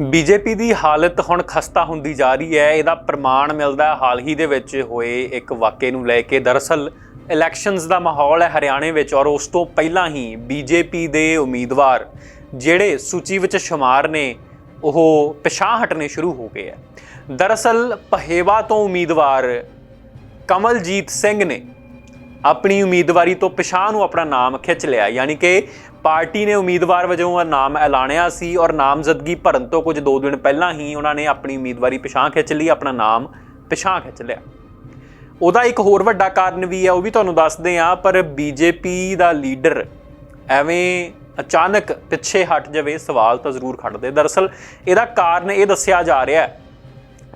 BJP ਦੀ ਹਾਲਤ ਹੁਣ ਖਸਤਾ ਹੁੰਦੀ ਜਾ ਰਹੀ ਹੈ। ਇਹਦਾ ਪ੍ਰਮਾਣ ਮਿਲਦਾ ਹਾਲ ਹੀ ਦੇ ਵਿੱਚ ਹੋਏ ਇੱਕ ਵਾਕਿਏ ਨੂੰ ਲੈ ਕੇ ਦਰਅਸਲ ਇਲੈਕਸ਼ਨਸ ਦਾ ਮਾਹੌਲ ਹੈ ਹਰਿਆਣੇ ਵਿੱਚ ਔਰ ਉਸ ਤੋਂ ਪਹਿਲਾਂ ਹੀ ਬੀਜੇਪੀ ਦੇ ਉਮੀਦਵਾਰ ਜਿਹੜੇ ਸੂਚੀ ਵਿੱਚ ਸ਼ੁਮਾਰ ਨੇ, ਉਹ ਪਿਛਾਂਹ ਹਟਣੇ ਸ਼ੁਰੂ ਹੋ ਗਏ ਹੈ। ਦਰਅਸਲ ਪਹੇਵਾ ਤੋਂ ਉਮੀਦਵਾਰ ਕਮਲਜੀਤ ਸਿੰਘ ਨੇ ਆਪਣੀ ਉਮੀਦਵਾਰੀ ਤੋਂ ਪਿਛਾਂ ਨੂੰ ਆਪਣਾ ਨਾਮ ਖਿੱਚ ਲਿਆ। ਯਾਨੀ ਕਿ ਪਾਰਟੀ ਨੇ ਉਮੀਦਵਾਰ ਵਜੋਂ ਨਾਮ ਐਲਾਨਿਆ ਸੀ ਔਰ ਨਾਮਜ਼ਦਗੀ ਭਰਨ ਤੋਂ ਕੁਝ 2 ਦਿਨ ਪਹਿਲਾਂ ਹੀ ਉਹਨਾਂ ਨੇ ਆਪਣੀ ਉਮੀਦਵਾਰੀ ਪਿਛਾਂ ਖਿੱਚ ਲਈ, ਆਪਣਾ ਨਾਮ ਪਿਛਾਂ ਖਿੱਚ ਲਿਆ। ਉਹਦਾ ਇੱਕ ਹੋਰ ਵੱਡਾ ਕਾਰਨ ਵੀ ਹੈ ਉਹ ਵੀ ਤੁਹਾਨੂੰ ਦੱਸਦੇ ਆ, ਪਰ ਬੀਜੇਪੀ ਦਾ ਲੀਡਰ ਐਵੇਂ ਅਚਾਨਕ ਪਿੱਛੇ ਹਟ ਜਾਵੇ, ਸਵਾਲ ਤਾਂ ਜ਼ਰੂਰ ਖੜਦੇ। ਦਰਅਸਲ ਇਹਦਾ ਕਾਰਨ ਇਹ ਦੱਸਿਆ ਜਾ ਰਿਹਾ ਹੈ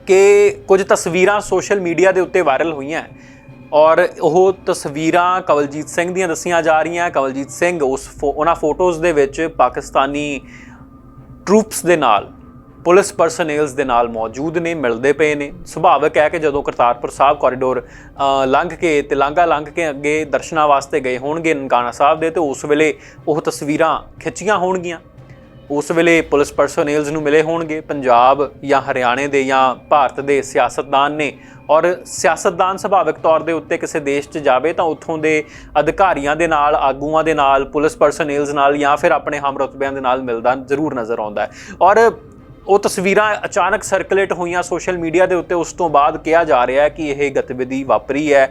ਕਿ ਕੁਝ ਤਸਵੀਰਾਂ ਸੋਸ਼ਲ ਮੀਡੀਆ ਦੇ ਉੱਤੇ ਵਾਇਰਲ ਹੋਈਆਂ। ਔਰ ਉਹ ਤਸਵੀਰਾਂ ਕਵਲਜੀਤ ਸਿੰਘ ਦੀਆਂ ਦੱਸੀਆਂ ਜਾ ਰਹੀਆਂ। ਕਵਲਜੀਤ ਸਿੰਘ ਉਸ ਫੋ- ਉਹਨਾਂ ਫੋਟੋਜ਼ ਦੇ ਵਿੱਚ ਪਾਕਿਸਤਾਨੀ ਟਰੂਪਸ ਦੇ ਨਾਲ, ਪੁਲਿਸ ਪਰਸਨੇਲਸ ਦੇ ਨਾਲ ਮੌਜੂਦ ਨੇ, ਮਿਲਦੇ ਪਏ ਨੇ। ਸੁਭਾਵਕ ਹੈ ਕਿ ਜਦੋਂ ਕਰਤਾਰਪੁਰ ਸਾਹਿਬ ਕੋਰੀਡੋਰ ਲੰਘ ਕੇ ਤੇ ਲਾਂਘਾ ਲੰਘ ਕੇ ਅੱਗੇ ਦਰਸ਼ਨਾਂ ਵਾਸਤੇ ਗਏ ਹੋਣਗੇ ਨਨਕਾਣਾ ਸਾਹਿਬ ਦੇ, ਤੇ ਉਸ ਵੇਲੇ ਉਹ ਤਸਵੀਰਾਂ ਖਿੱਚੀਆਂ ਹੋਣਗੀਆਂ। ਉਸ ਵੇਲੇ ਪੁਲਿਸ ਪਰਸਨੇਲਸ ਨੂੰ ਮਿਲੇ ਹੋਣਗੇ। ਪੰਜਾਬ ਜਾਂ ਹਰਿਆਣੇ ਦੇ ਜਾਂ ਭਾਰਤ ਦੇ ਸਿਆਸਤਦਾਨ ਨੇ। ਔਰ ਸਿਆਸਤਦਾਨ ਸੁਭਾਵਿਕ ਤੌਰ ਦੇ ਉੱਤੇ ਕਿਸੇ ਦੇਸ਼ 'ਚ ਜਾਵੇ ਤਾਂ ਉੱਥੋਂ ਦੇ ਅਧਿਕਾਰੀਆਂ ਦੇ ਨਾਲ, ਆਗੂਆਂ ਦੇ ਨਾਲ, ਪੁਲਿਸ ਪਰਸਨੇਲਸ ਨਾਲ ਜਾਂ ਫਿਰ ਆਪਣੇ ਹਮਰਤਬਿਆਂ ਦੇ ਨਾਲ ਮਿਲਦਾ ਜ਼ਰੂਰ ਨਜ਼ਰ ਆਉਂਦਾ ਹੈ। ਔਰ ਉਹ ਤਸਵੀਰਾਂ ਅਚਾਨਕ ਸਰਕੂਲੇਟ ਹੋਈਆਂ ਸੋਸ਼ਲ ਮੀਡੀਆ ਦੇ ਉੱਤੇ ਉਸ ਤੋਂ ਬਾਅਦ ਕਿਹਾ ਜਾ ਰਿਹਾ ਹੈ ਕਿ ਇਹ ਗਤੀਵਿਧੀ ਵਾਪਰੀ ਹੈ।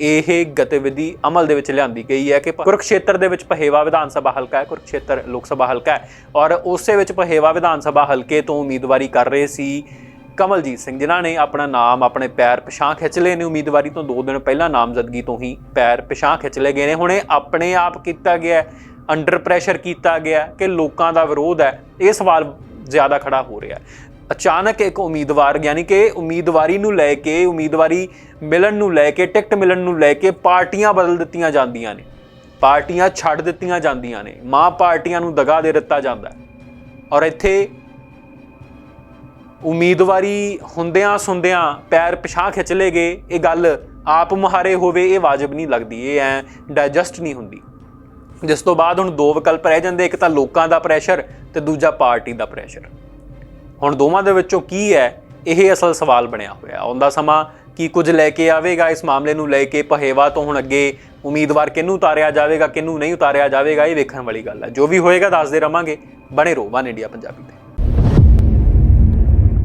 ਇਹ ਗਤੀਵਿਧੀ ਅਮਲ ਦੇ ਵਿੱਚ ਲਿਆਂਦੀ ਗਈ ਹੈ ਕਿ ਕੁਰਕਸ਼ੇਤਰ ਦੇ ਵਿੱਚ ਪਹੇਵਾ ਵਿਧਾਨ ਸਭਾ ਹਲਕਾ ਹੈ, ਕੁਰਕਸ਼ੇਤਰ ਲੋਕ ਸਭਾ ਹਲਕਾ ਹੈ। ਔਰ ਉਸੇ ਵਿੱਚ ਪਹੇਵਾ ਵਿਧਾਨ ਸਭਾ ਹਲਕੇ ਤੋਂ ਉਮੀਦਵਾਰੀ ਕਰ ਰਹੇ ਸੀ ਕਮਲਜੀਤ ਸਿੰਘ, ਜਿਨ੍ਹਾਂ ਨੇ ਆਪਣਾ ਨਾਮ, ਆਪਣੇ ਪੈਰ ਪਿਛਾਂ ਖਿੱਚ ਲਏ ਨੇ। ਉਮੀਦਵਾਰੀ ਤੋਂ 2 ਦਿਨ ਪਹਿਲਾਂ ਨਾਮਜ਼ਦਗੀ ਤੋਂ ਹੀ ਪੈਰ ਪਿਛਾਂ ਖਿੱਚ ਲਏ ਗਏ ਨੇ। ਹੁਣੇ ਆਪਣੇ ਆਪ ਕੀਤਾ ਗਿਆ ਅੰਡਰ ਪ੍ਰੈਸ਼ਰ ਕੀਤਾ ਗਿਆ ਕਿ ਲੋਕਾਂ ਦਾ ਵਿਰੋਧ ਹੈ। ਇਹ ਸਵਾਲ ਜ਼ਿਆਦਾ ਖੜਾ ਹੋ ਰਿਹਾ ਅਚਾਨਕ ਇੱਕ ਉਮੀਦਵਾਰ, ਯਾਨੀ ਕਿ ਉਮੀਦਵਾਰੀ ਨੂੰ ਲੈ ਕੇ, ਉਮੀਦਵਾਰੀ ਮਿਲਣ ਨੂੰ ਲੈ ਕੇ, ਟਿਕਟ ਮਿਲਣ ਨੂੰ ਲੈ ਕੇ ਪਾਰਟੀਆਂ ਬਦਲ ਦਿੱਤੀਆਂ ਜਾਂਦੀਆਂ ਨੇ। ਪਾਰਟੀਆਂ ਛੱਡ ਦਿੱਤੀਆਂ ਜਾਂਦੀਆਂ ਨੇ। ਮਾਂ ਪਾਰਟੀਆਂ ਨੂੰ ਦਗਾ ਦੇ ਦਿੱਤਾ ਜਾਂਦਾ ਔਰ ਇੱਥੇ ਉਮੀਦਵਾਰੀ ਹੁੰਦਿਆਂ ਸੁੰਦਿਆਂ ਪੈਰ ਪਿਛਾਂ ਖਿੱਚ ਲਏ ਗਏ। ਇਹ ਗੱਲ ਆਪ ਮੁਹਾਰੇ ਹੋਵੇ, ਇਹ ਵਾਜਬ ਨਹੀਂ ਲੱਗਦੀ। ਇਹ ਐ ਡਾਈਜੈਸਟ ਨਹੀਂ ਹੁੰਦੀ। ਜਿਸ ਤੋਂ ਬਾਅਦ ਹੁਣ ਦੋ ਵਿਕਲਪ ਰਹਿ ਜਾਂਦੇ। ਇੱਕ ਤਾਂ ਲੋਕਾਂ ਦਾ ਪ੍ਰੈਸ਼ਰ ਤੇ ਦੂਜਾ ਪਾਰਟੀ ਦਾ ਪ੍ਰੈਸ਼ਰ ਹੁਣ ਦੋਵਾਂ ਦੇ ਵਿੱਚੋਂ ਕੀ ਹੈ? ਇਹ ਅਸਲ ਸਵਾਲ ਬਣਿਆ ਹੋਇਆ ਆਉਂਦਾ ਸਮਾਂ ਕੀ ਕੁਝ ਲੈ ਕੇ ਆਵੇਗਾ? ਇਸ ਮਾਮਲੇ ਨੂੰ ਲੈ ਕੇ ਪਹੇਵਾ ਤੋਂ ਹੁਣ ਅੱਗੇ ਉਮੀਦਵਾਰ ਕਿਹਨੂੰ ਉਤਾਰਿਆ ਜਾਵੇਗਾ, ਕਿਹਨੂੰ ਨਹੀਂ ਉਤਾਰਿਆ ਜਾਵੇਗਾ, ਇਹ ਵੇਖਣ ਵਾਲੀ ਗੱਲ ਹੈ। ਜੋ ਵੀ ਹੋਏਗਾ, ਦੱਸਦੇ ਰਵਾਂਗੇ। ਬਣੇ ਰਹੋ, ਵਨ ਇੰਡੀਆ ਪੰਜਾਬੀ ਤੇ।